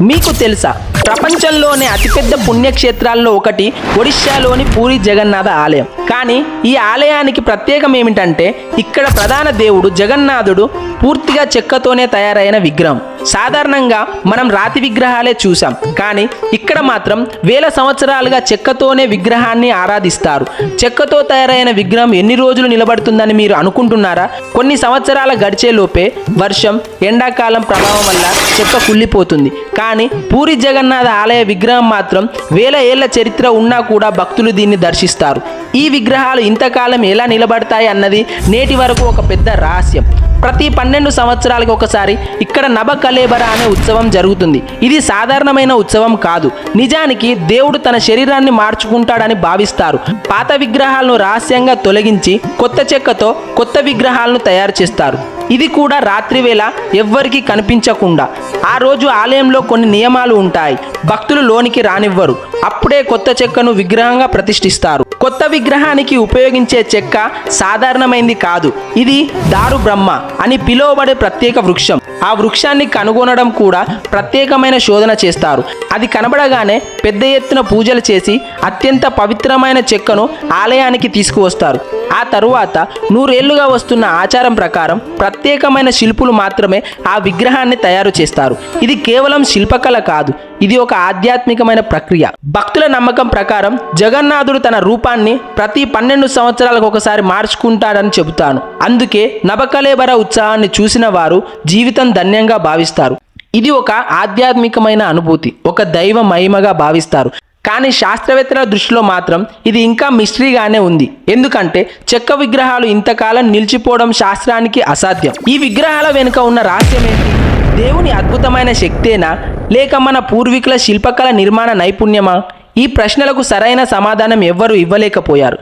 మీకు తెలుసా ప్రపంచంలోనే అతిపెద్ద పుణ్యక్షేత్రాల్లో ఒకటి ఒడిశాలోని పూరి జగన్నాథ ఆలయం. కానీ ఈ ఆలయానికి ప్రత్యేకం ఏమిటంటే ఇక్కడ ప్రధాన దేవుడు జగన్నాథుడు పూర్తిగా చెక్కతోనే తయారైన విగ్రహం. సాధారణంగా మనం రాతి విగ్రహాలే చూసాం కానీ ఇక్కడ మాత్రం వేల సంవత్సరాలుగా చెక్కతోనే విగ్రహాన్ని ఆరాధిస్తారు. చెక్కతో తయారైన విగ్రహం ఎన్ని రోజులు నిలబడుతుందని మీరు అనుకుంటున్నారా? కొన్ని సంవత్సరాల గడిచే లోపే వర్షం ఎండాకాలం ప్రభావం వల్ల చెక్క కుళ్ళిపోతుంది. కానీ పూరి జగన్నాథ ఆలయ విగ్రహం మాత్రం వేల ఏళ్ళ చరిత్ర ఉన్నా కూడా భక్తులు దీన్ని దర్శిస్తారు. ఈ విగ్రహాలు ఇంతకాలం ఎలా నిలబడతాయి అన్నది నేటి వరకు ఒక పెద్ద రహస్యం. ప్రతి పన్నెండు సంవత్సరాలకు ఒకసారి ఇక్కడ నభ కలేబర అనే ఉత్సవం జరుగుతుంది. ఇది సాధారణమైన ఉత్సవం కాదు. నిజానికి దేవుడు తన శరీరాన్ని మార్చుకుంటాడని భావిస్తారు. పాత విగ్రహాలను రహస్యంగా తొలగించి కొత్త చెక్కతో కొత్త విగ్రహాలను తయారు చేస్తారు. ఇది కూడా రాత్రివేళ ఎవ్వరికీ కనిపించకుండా ఆ రోజు ఆలయంలో కొన్ని నియమాలు ఉంటాయి. భక్తులు లోనికి రానివ్వరు. అప్పుడే కొత్త చెక్కను విగ్రహంగా ప్రతిష్ఠిస్తారు. కొత్త విగ్రహానికి ఉపయోగించే చెక్క సాధారణమైంది కాదు. ఇది దారు బ్రహ్మ అని పిలువబడే ప్రత్యేక వృక్షం. ఆ వృక్షాన్ని కనుగొనడం కూడా ప్రత్యేకమైన శోధన చేస్తారు. అది కనబడగానే పెద్ద ఎత్తున పూజలు చేసి అత్యంత పవిత్రమైన చెక్కను ఆలయానికి తీసుకువస్తారు. ఆ తరువాత నూరేళ్ళుగా వస్తున్న ఆచారం ప్రకారం ప్రత్యేకమైన శిల్పులు మాత్రమే ఆ విగ్రహాన్ని తయారు చేస్తారు. ఇది కేవలం శిల్పకళ కాదు ఇది ఒక ఆధ్యాత్మికమైన ప్రక్రియ. భక్తుల నమ్మకం ప్రకారం జగన్నాథుడు తన రూపాన్ని ప్రతి పన్నెండు సంవత్సరాలకు ఒకసారి మార్చుకుంటాడని చెబుతాను. అందుకే నవకలేబర ఉత్సాహాన్ని చూసిన వారు జీవితం ధన్యంగా భావిస్తారు. ఇది ఒక ఆధ్యాత్మికమైన అనుభూతి ఒక దైవ మహిమగా భావిస్తారు. కానీ శాస్త్రవేత్తల దృష్టిలో మాత్రం ఇది ఇంకా మిస్టరీగానే ఉంది. ఎందుకంటే చెక్క విగ్రహాలు ఇంతకాలం నిలిచిపోవడం శాస్త్రానికి అసాధ్యం. ఈ విగ్రహాల వెనుక ఉన్న రహస్యం ఏంటి? దేవుని అద్భుతమైన శక్తేనా? లేక మన పూర్వీకుల శిల్పకళ నిర్మాణ నైపుణ్యమా? ఈ ప్రశ్నలకు సరైన సమాధానం ఎవ్వరూ ఇవ్వలేకపోయారు.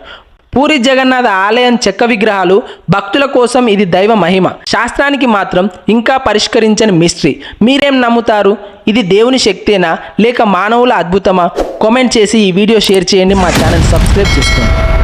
పూరి జగన్నాథ ఆలయం చెక్క విగ్రహాలు భక్తుల కోసం ఇది దైవ మహిమ. శాస్త్రానికి మాత్రం ఇంకా పరిష్కరించని మిస్టరీ. మీరేం నమ్ముతారు? ఇది దేవుని శక్తేనా లేక మానవుల అద్భుతమా? కామెంట్ చేసి ఈ వీడియో షేర్ చేయండి మా ఛానల్ సబ్స్క్రైబ్ చేసుకోండి.